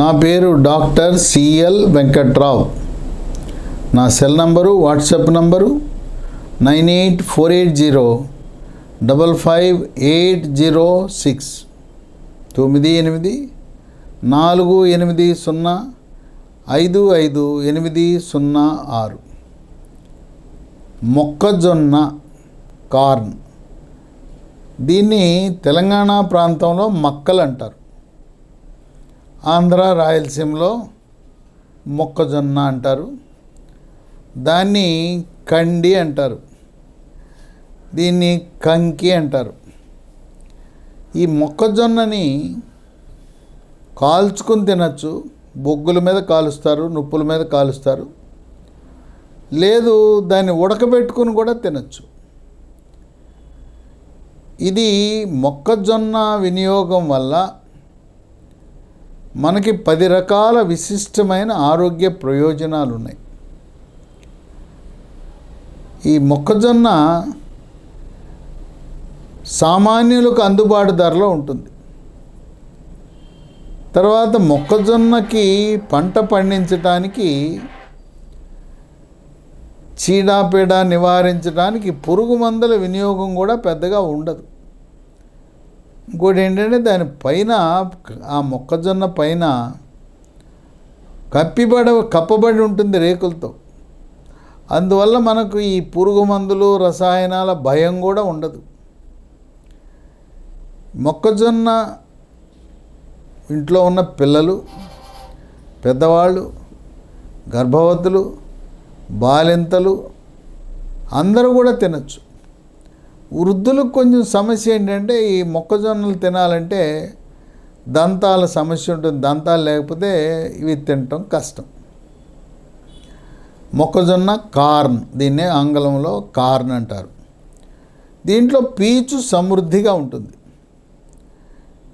నా పేరు doctor CL Venkatrao. నా cell number WhatsApp number nine eight four eight zero double five eight zero six. తొమ్మిది ఎనిమిది నాలుగు ఎనిమిది సున్నా ఐదు ఐదు ఎనిమిది సున్నా ఆరు. మొక్కజొన్న కార్న్. దీన్ని తెలంగాణ ప్రాంతంలో మక్కలు అంటారు. ఆంధ్ర రాయలసీమలో మొక్కజొన్న అంటారు. దాన్ని కండి అంటారు. దీన్ని కంకి అంటారు. ఈ మొక్కజొన్నని కాల్చుకుని తినచ్చు. బొగ్గుల మీద కాలుస్తారు నుప్పుల మీద కాలుస్తారు. లేదు దాన్ని ఉడకబెట్టుకుని కూడా తినచ్చు. ఇది మొక్కజొన్న వినియోగం వల్ల మనకి పది రకాల విశిష్టమైన ఆరోగ్య ప్రయోజనాలు ఉన్నాయి ఈ మొక్కజొన్న సామాన్యులకు అందుబాటు ధరలో ఉంటుంది. తర్వాత మొక్కజొన్నకి పంట పండించడానికి చీడాపీడ నివారించడానికి పురుగు మందుల వినియోగం కూడా పెద్దగా ఉండదు. ఇంకోటి ఏంటంటే దాని పైన ఆ మొక్కజొన్న పైన కప్పిబడ కప్పబడి ఉంటుంది రేకులతో. అందువల్ల మనకు ఈ పురుగు మందులు రసాయనాల భయం కూడా ఉండదు. మొక్కజొన్న ఇంట్లో ఉన్న పిల్లలు పెద్దవాళ్ళు గర్భవతులు బాలింతలు అందరూ కూడా తినచ్చు. వృద్ధులకు కొంచెం సమస్య ఏంటంటే ఈ మొక్కజొన్నలు తినాలంటే దంతాల సమస్య ఉంటుంది. దంతాలు లేకపోతే ఇవి తినటం కష్టం. మొక్కజొన్న కార్న్ దీన్నే ఆంగ్లంలో కార్న్ అంటారు. దీంట్లో పీచు సమృద్ధిగా ఉంటుంది.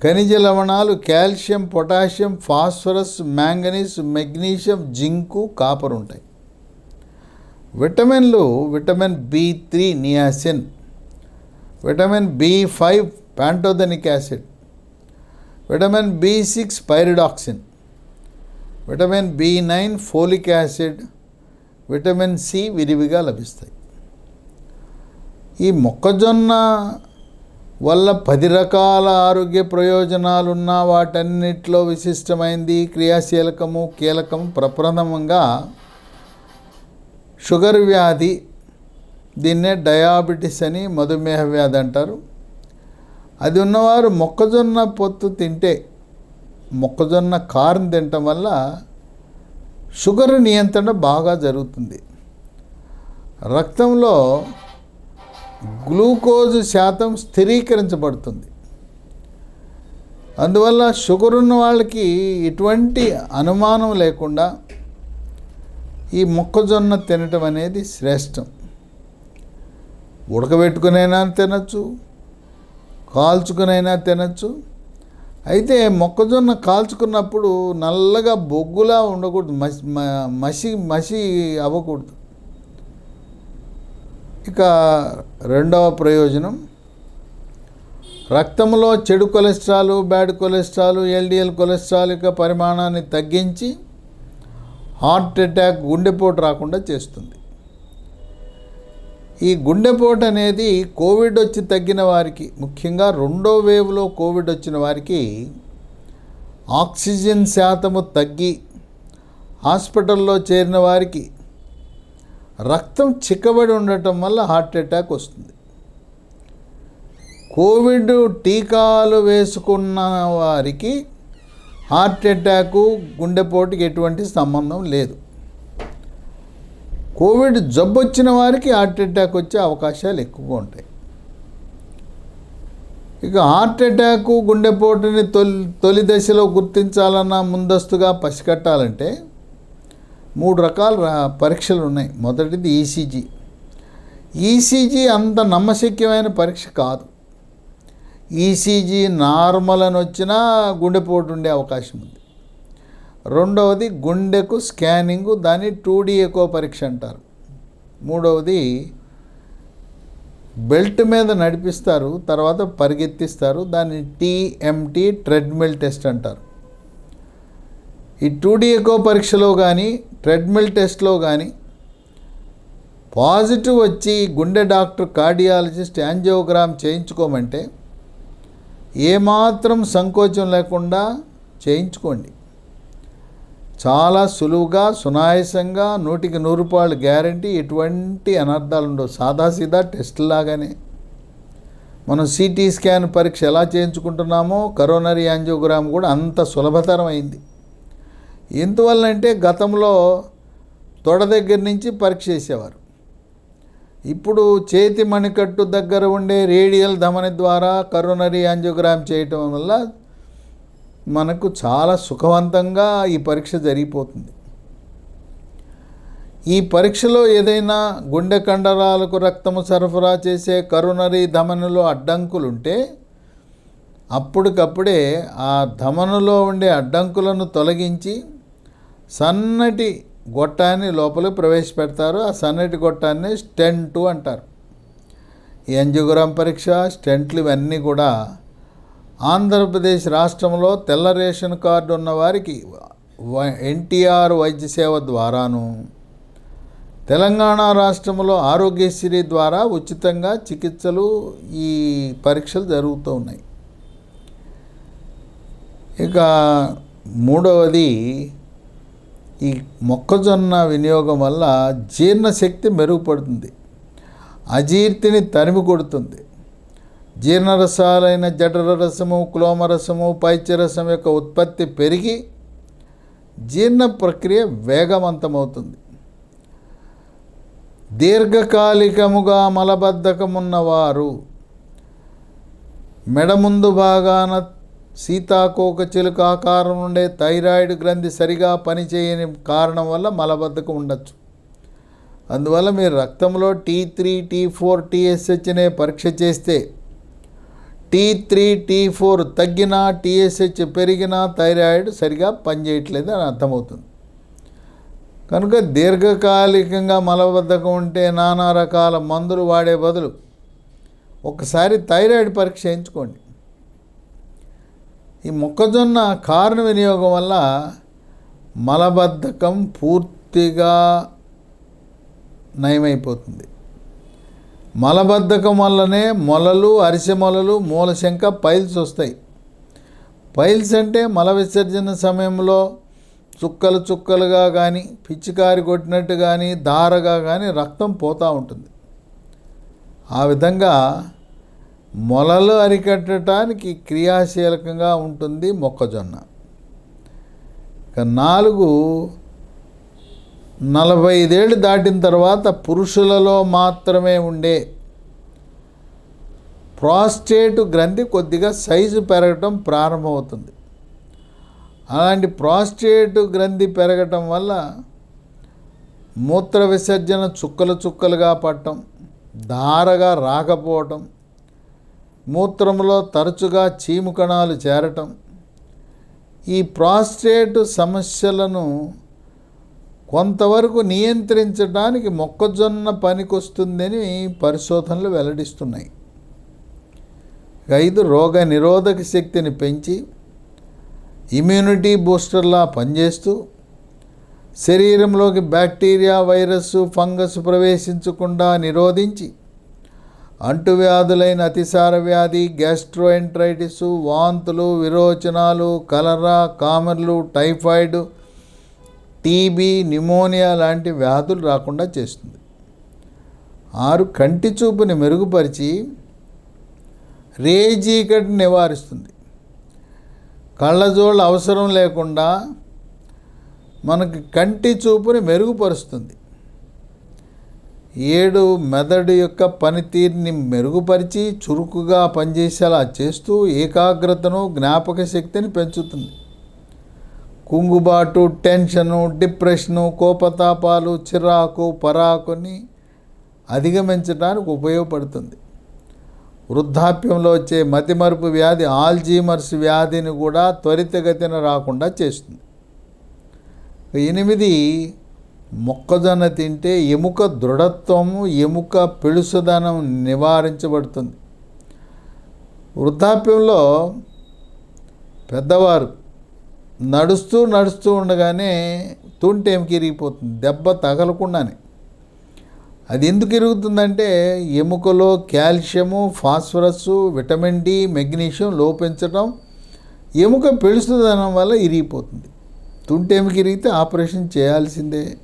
ఖనిజ లవణాలు calcium potassium phosphorus manganese magnesium zinc copper ఉంటాయి. విటమిన్లు vitamin B three niacin vitamin B five pantothenic acid vitamin B six pyridoxine vitamin B nine folic acid vitamin C విరివిగా లభిస్తాయి. ఈ మొక్కజొన్న వల్ల పది రకాల ఆరోగ్య ప్రయోజనాలున్న వాటన్నిటిలో విశిష్టమైంది క్రియాశీలకము కీలకం ప్రప్రథమంగా షుగర్ వ్యాధి దీన్నే డయాబెటిస్ అని మధుమేహ వ్యాధి అంటారు. అది ఉన్నవారు మొక్కజొన్న పొత్తు తింటే మొక్కజొన్న కారం తినటం వల్ల షుగర్ నియంత్రణ బాగా జరుగుతుంది. రక్తంలో గ్లూకోజ్ శాతం స్థిరీకరించబడుతుంది. అందువల్ల షుగర్ ఉన్న వాళ్ళకి ఎటువంటి అనుమానం లేకుండా ఈ మొక్కజొన్న తినటం అనేది శ్రేష్టం. ఉడకబెట్టుకునైనా తినచ్చు కాల్చుకునైనా తినచ్చు. అయితే మొక్కజొన్న కాల్చుకున్నప్పుడు నల్లగా బొగ్గులా ఉండకూడదు మసి మ- మసి మసి అవ్వకూడదు. ఇక రెండవ ప్రయోజనం రక్తంలో చెడు cholesterol bad cholesterol LDL cholesterol యొక్క పరిమాణాన్ని తగ్గించి హార్ట్ అటాక్ గుండెపోటు రాకుండా చేస్తుంది. ఈ గుండెపోటు అనేది కోవిడ్ వచ్చి తగ్గిన వారికి ముఖ్యంగా రెండో వేవ్లో కోవిడ్ వచ్చిన వారికి ఆక్సిజన్ శాతము తగ్గి హాస్పిటల్లో చేరిన వారికి రక్తం చిక్కబడి ఉండటం వల్ల హార్ట్ అటాక్ వస్తుంది. కోవిడ్ టీకాలు వేసుకున్న వారికి హార్ట్ అటాకు గుండెపోటుకి ఎటువంటి సంబంధం లేదు. కోవిడ్ జబ్బు వచ్చిన వారికి హార్ట్ అటాక్ వచ్చే అవకాశాలు ఎక్కువగా ఉంటాయి. ఇక హార్ట్ అటాకు గుండెపోటుని తొలి తొలి దశలో గుర్తించాలన్నా ముందస్తుగా పసిగట్టాలంటే మూడు రకాల పరీక్షలు ఉన్నాయి. మొదటిది ఈసీజీ. ఈసీజీ అంత నమ్మశక్యమైన పరీక్ష కాదు. ఈసీజీ నార్మల్ అని వచ్చినా గుండెపోటు ఉండే అవకాశం ఉంది. రెండవది గుండెకు స్కానింగ్ దాన్ని టూ డీ ఎకో పరీక్ష అంటారు. మూడవది బెల్ట్ మీద నడిపిస్తారు తర్వాత పరిగెత్తిస్తారు దాన్ని టీఎంటీ ట్రెడ్మిల్ టెస్ట్ అంటారు. ఈ టూ డీ ఎకో పరీక్షలో కానీ ట్రెడ్మిల్ టెస్ట్లో కానీ పాజిటివ్ వచ్చి గుండె డాక్టర్ కార్డియాలజిస్ట్ యాంజియోగ్రామ్ చేయించుకోమంటే ఏమాత్రం సంకోచం లేకుండా చేయించుకోండి. చాలా సులువుగా సునాయాసంగా నూటికి నూరు రూపాయలు గ్యారంటీ ఎటువంటి అనర్థాలు ఉండవు. సాదాసీదా టెస్ట్ లాగానే. మనం సిటీ స్కాన్ పరీక్ష ఎలా చేయించుకుంటున్నామో కరోనరీ యాంజియోగ్రామ్ కూడా అంత సులభతరం అయింది ఎందువల్ల అంటే గతంలో తొడ దగ్గర నుంచి పరీక్ష చేసేవారు. ఇప్పుడు చేతి మణికట్టు దగ్గర ఉండే రేడియల్ ధమని ద్వారా కరోనరీ యాంజియోగ్రామ్ చేయటం వల్ల మనకు చాలా సుఖవంతంగా ఈ పరీక్ష జరిగిపోతుంది. ఈ పరీక్షలో ఏదైనా గుండె కండరాలకు రక్తము సరఫరా చేసే కరోనరీ ధమనిలో అడ్డంకులుంటే అప్పటికప్పుడే ఆ ధమనులో ఉండే అడ్డంకులను తొలగించి సన్నటి గొట్టాన్ని లోపలికి ప్రవేశపెడతారు. ఆ సన్నటి గొట్టాన్ని స్టెంటు అంటారు. ఎంజుగురం పరీక్ష స్టెంట్లు ఇవన్నీ కూడా ఆంధ్రప్రదేశ్ రాష్ట్రంలో తెల్ల రేషన్ కార్డు ఉన్న వారికి ఎన్టీఆర్ వైద్య సేవ ద్వారాను తెలంగాణ రాష్ట్రంలో ఆరోగ్యశ్రీ ద్వారా ఉచితంగా చికిత్సలు ఈ పరీక్షలు జరుగుతూ ఉన్నాయి. ఇక మూడవది ఈ మొక్కజొన్న వినియోగం వల్ల జీర్ణశక్తి మెరుగుపడుతుంది. అజీర్తిని తరిమి కొడుతుంది. జీర్ణరసాలైన జఠర రసము క్లోమరసము పైచ్యరసం యొక్క ఉత్పత్తి పెరిగి జీర్ణ ప్రక్రియ వేగవంతమవుతుంది. దీర్ఘకాలికముగా మలబద్ధకమున్నవారు మెడ ముందు భాగాన సీతాకోక చిలుక ఆకారం ఉండే థైరాయిడ్ గ్రంథి సరిగా పనిచేయని కారణం వల్ల మలబద్ధకం ఉండొచ్చు. అందువల్ల మీరు రక్తంలో T three T four TSH అనే పరీక్ష చేస్తే టీ త్రీ టీ ఫోర్ తగ్గినా టీఎస్హెచ్ పెరిగినా థైరాయిడ్ సరిగా పనిచేయట్లేదు అని అర్థమవుతుంది. కనుక దీర్ఘకాలికంగా మలబద్ధకం ఉంటే నానా రకాల మందులు వాడే బదులు ఒకసారి థైరాయిడ్ పరీక్ష చేయించుకోండి. ఈ మొక్కజొన్న కారణ వినియోగం వల్ల మలబద్ధకం పూర్తిగా నయమైపోతుంది. మలబద్ధకం వల్లనే మొలలు అరిసె మొలలు మూలశంక పైల్స్ వస్తాయి. పైల్స్ అంటే మల విసర్జన సమయంలో చుక్కలు చుక్కలుగా కానీ పిచ్చికారి కొట్టినట్టు కానీ దారగా కానీ రక్తం పోతూ ఉంటుంది. ఆ విధంగా మొలలు అరికట్టడానికి క్రియాశీలకంగా ఉంటుంది మొక్కజొన్న. ఇక నాలుగు నలభై ఐదేళ్ళు దాటిన తర్వాత పురుషులలో మాత్రమే ఉండే ప్రాస్టేట్ గ్రంథి కొద్దిగా సైజు పెరగటం ప్రారంభమవుతుంది. అలాంటి ప్రాస్టేట్ గ్రంథి పెరగటం వల్ల మూత్ర విసర్జన చుక్కలు చుక్కలుగా పట్టడం ధారగా రాకపోవటం మూత్రంలో తరచుగా చీము కణాలు చేరటం. ఈ ప్రాస్టేట్ సమస్యలను కొంతవరకు నియంత్రించడానికి మొక్కజొన్న పనికొస్తుందని పరిశోధనలు వెల్లడిస్తున్నాయి. ఐదు రోగ నిరోధక శక్తిని పెంచి ఇమ్యూనిటీ బూస్టర్లా పనిచేస్తూ శరీరంలోకి బ్యాక్టీరియా వైరస్ ఫంగస్ ప్రవేశించకుండా నిరోధించి అంటువ్యాధులైన అతిసార వ్యాధి గ్యాస్ట్రోఎంట్రైటిస్ వాంతులు విరోచనాలు కలరా కామర్లు టైఫాయిడ్ టీబీ న్యూమోనియా లాంటి వ్యాధులు రాకుండా చేస్తుంది. ఆరు కంటి చూపుని మెరుగుపరిచి రేజీకటి నివారిస్తుంది. కళ్ళజోళ్ళ అవసరం లేకుండా మనకి కంటి చూపుని మెరుగుపరుస్తుంది. ఏడు మెదడు యొక్క పనితీరుని మెరుగుపరిచి చురుకుగా పనిచేసేలా చేస్తూ ఏకాగ్రతను జ్ఞాపక శక్తిని పెంచుతుంది. కుంగుబాటు టెన్షను డిప్రెషను కోపతాపాలు చిరాకు పరాకుని అధిగమించడానికి ఉపయోగపడుతుంది. వృద్ధాప్యంలో వచ్చే మతిమరుపు వ్యాధి ఆల్జీమర్స్ వ్యాధిని కూడా త్వరితగతిన రాకుండా చేస్తుంది. ఎనిమిది మొక్కజొన్న తింటే ఎముక దృఢత్వము ఎముక పెళుసుదనం నివారించబడుతుంది. వృద్ధాప్యంలో పెద్దవారు నడుస్తూ నడుస్తూ ఉండగానే తుంటేమికి ఇరిగిపోతుంది దెబ్బ తగలకుండానే. అది ఎందుకు ఇరుగుతుందంటే ఎముకలో calcium phosphorus vitamin D magnesium లోపించడం ఎముక పెళుసుదనం వల్ల ఇరిగిపోతుంది. తుంటేమికి ఇరిగితే ఆపరేషన్ చేయాల్సిందే.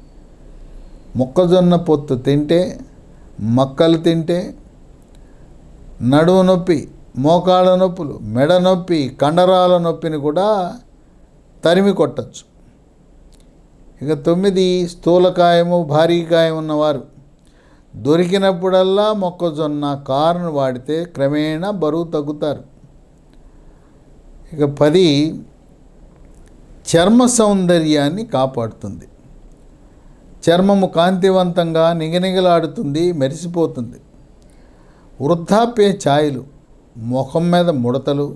మొక్కజొన్న పొత్తు తింటే మక్కలు తింటే నడుము నొప్పి మోకాళ్ళ నొప్పులు మెడ నొప్పి కండరాల నొప్పిని కూడా తరిమి కొట్టచ్చు. ఇక తొమ్మిది స్థూలకాయము భారీకాయం ఉన్నవారు. దొరికినప్పుడల్లా మొక్కజొన్న కారును వాడితే క్రమేణా బరువు తగ్గుతారు. ఇక పది చర్మ సౌందర్యాన్ని కాపాడుతుంది. చర్మము కాంతివంతంగా నిగనిగలాడుతుంది మెరిసిపోతుంది. వృద్ధాప్య ఛాయలు ముఖం మీద ముడతలు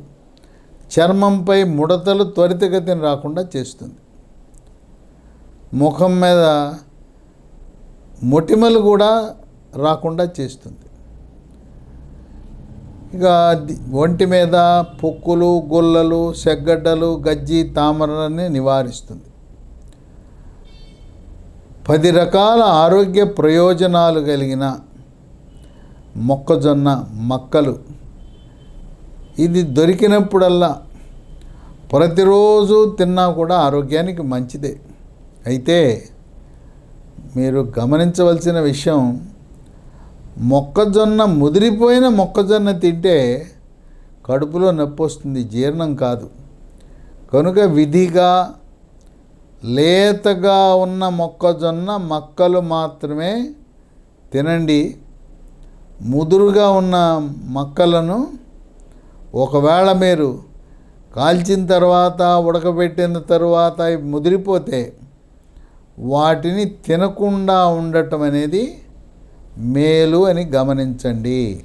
చర్మంపై ముడతలు త్వరితగతిని రాకుండా చేస్తుంది. ముఖం మీద మొటిమలు కూడా రాకుండా చేస్తుంది. ఇక ఒంటి మీద పొక్కులు గుల్లలు సెగ్గడ్డలు గజ్జి తామరని నివారిస్తుంది. పది రకాల ఆరోగ్య ప్రయోజనాలు కలిగిన మొక్కజొన్న మక్కలు. ఇది దొరికినప్పుడల్లా ప్రతిరోజు తిన్నా కూడా ఆరోగ్యానికి మంచిదే. అయితే మీరు గమనించవలసిన విషయం మొక్కజొన్న ముదిరిపోయిన మొక్కజొన్న తింటే కడుపులో నొప్పి వస్తుంది జీర్ణం కాదు. కనుక విధిగా లేతగా ఉన్న మొక్కజొన్న మక్కలు మాత్రమే తినండి. ముదురుగా ఉన్న మక్కలను ఒకవేళ మీరు కాల్చిన తర్వాత ఉడకబెట్టిన తర్వాత ముదిరిపోతే వాటిని తినకుండా ఉండటం అనేది మేలు అని గమనించండి.